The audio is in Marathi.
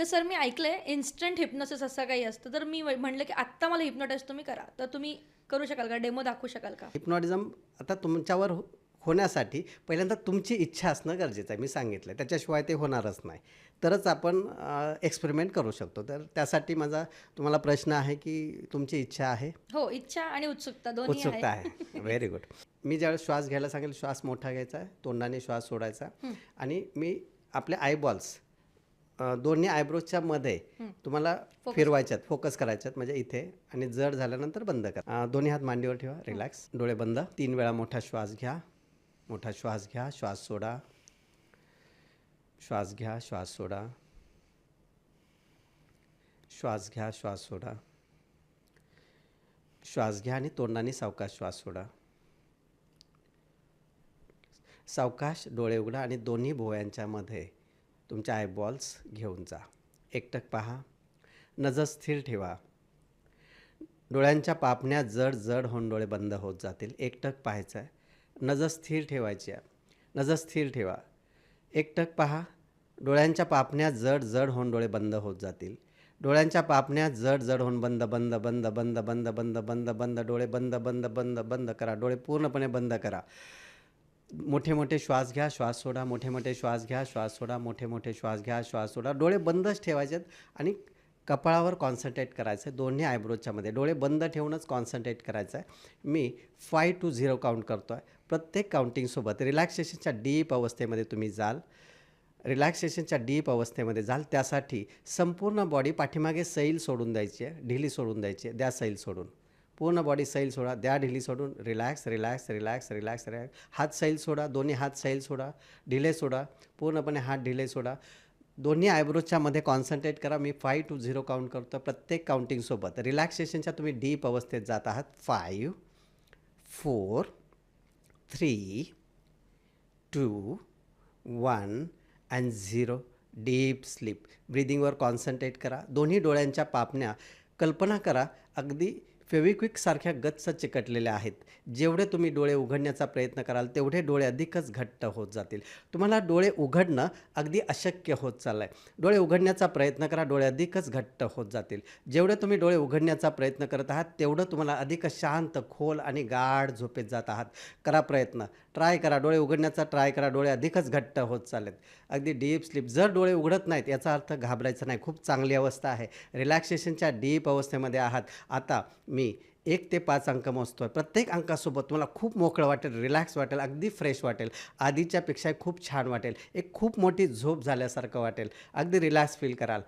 तर सर मी ऐकलंय इन्स्टंट हिप्नोसिस असं काही असतं. तर मी म्हणलं की आत्ता मला हिप्नोटाईज तुम्ही करा. तर तुम्ही करू शकाल का? डेमो दाखवू शकाल का? हिप्नॉटिझम आता तुमच्यावर हो- होण्यासाठी पहिल्यांदा तुमची इच्छा असणं गरजेचं आहे मी सांगितलं त्याच्याशिवाय ते होणारच नाही. तरच आपण एक्सपेरिमेंट करू शकतो. तर त्यासाठी माझा तुम्हाला प्रश्न आहे की तुमची इच्छा आहे? हो इच्छा आणि उत्सुकता दोन्ही उत्सुकता आहे. आहे. व्हेरी गुड मी ज्यावेळेस श्वास घ्यायला सांगेल श्वास मोठा घ्यायचा आहे तोंडाने श्वास सोडायचा. आणि मी आपले आयबॉल्स दोन्ही आयब्रोजच्या मध्ये तुम्हाला फिरवायच्यात फोकस करायच्यात म्हणजे इथे आणि जड झाल्यानंतर बंद करा. दोन्ही हात मांडीवर ठेवा रिलॅक्स डोळे बंद. तीन वेळा मोठा श्वास घ्या. मोठा श्वास घ्या श्वास सोडा. श्वास घ्या श्वास सोडा. श्वास घ्या श्वास सोडा. श्वास घ्या आणि तोंडाने सावकाश श्वास सोडा. सावकाश डोळे उघडा आणि दोन्ही भोवयांच्या मध्ये तुमच्या आयबॉल्स घेऊन जा एकटक पहा नजर स्थिर ठेवा डोळ्यांच्या पापण्या जड जड होऊन डोळे बंद होत जातील एकटक पाहायचं आहे नजर स्थिर ठेवायची आहे नजर स्थिर ठेवा एकटक पहा डोळ्यांच्या पापण्या जड जड होऊन डोळे बंद होत जातील डोळ्यांच्या पापण्या जड जड होऊन बंद बंद बंद बंद बंद बंद बंद बंद डोळे बंद बंद बंद बंद करा डोळे पूर्णपणे बंद करा मोठे मोठे श्वास घ्या श्वास सोडा मोठे मोठे श्वास घ्या श्वास सोडा मोठे मोठे श्वास घ्या श्वास सोडा. डोळे बंदच ठेवायचे आहेत आणि कपाळावर कॉन्सन्ट्रेट करायचं आहे. दोन्ही आयब्रोजच्यामध्ये डोळे बंद ठेवूनच कॉन्सन्ट्रेट करायचं आहे. मी फाय टू झिरो काउंट करतो आहे प्रत्येक काउंटिंगसोबत रिलॅक्सेशनच्या डीप अवस्थेमध्ये तुम्ही जाल. रिलॅक्सेशनच्या डीप अवस्थेमध्ये जाल. त्यासाठी संपूर्ण बॉडी पाठीमागे सैल सोडून द्यायची आहे. ढिली सोडून द्यायची आहे. द्या सैल सोडून. पूर्ण बॉडी सैल सोडा. द्या ढिली सोडून relax relax relax relax relax हात सैल सोडा दोन्ही हात सैल सोडा ढिले सोडा. पूर्णपणे हात ढिले सोडा. दोन्ही आयब्रोजच्या मध्ये कॉन्सन्ट्रेट करा. मी फाय टू झिरो काउंट करतो प्रत्येक काउंटिंगसोबत रिलॅक्सेशनच्या तुम्ही डीप अवस्थेत जात आहात. Five four three two one and zero deep sleep ब्रिदिंगवर concentrate करा. दोन्ही डोळ्यांच्या पापण्या कल्पना करा. अगदी फेविक्विकसारख्या गच्च चिकटलेल्या आहेत. जेवढे तुम्ही डोळे उघडण्याचा प्रयत्न कराल तेवढे डोळे अधिकच घट्ट होत जातील. तुम्हाला डोळे उघडणं अगदी अशक्य होत चाललं आहे डोळे उघडण्याचा प्रयत्न करा डोळे अधिकच घट्ट होत जातील. जेवढे तुम्ही डोळे उघडण्याचा प्रयत्न करत आहात तेवढं तुम्हाला अधिक शांत खोल आणि गाढ झोपेत जात आहात. करा प्रयत्न. ट्राय करा. डोळे उघडण्याचा ट्राय करा. डोळे अधिकच घट्ट होत चालेत अगदी डीप स्लीप. जर डोळे उघडत नाहीत याचा अर्थ घाबरायचा नाही. खूप चांगली अवस्था आहे. रिलॅक्सेशनच्या डीप अवस्थेमध्ये आहात. आता मी एक ते पाच अंक मोजतो आहे प्रत्येक अंकासोबत तुम्हाला खूप मोकळं वाटेल रिलॅक्स वाटेल अगदी फ्रेश वाटेल. आधीच्यापेक्षा खूप छान वाटेल. एक खूप मोठी झोप झाल्यासारखं वाटेल. अगदी रिलॅक्स फील कराल.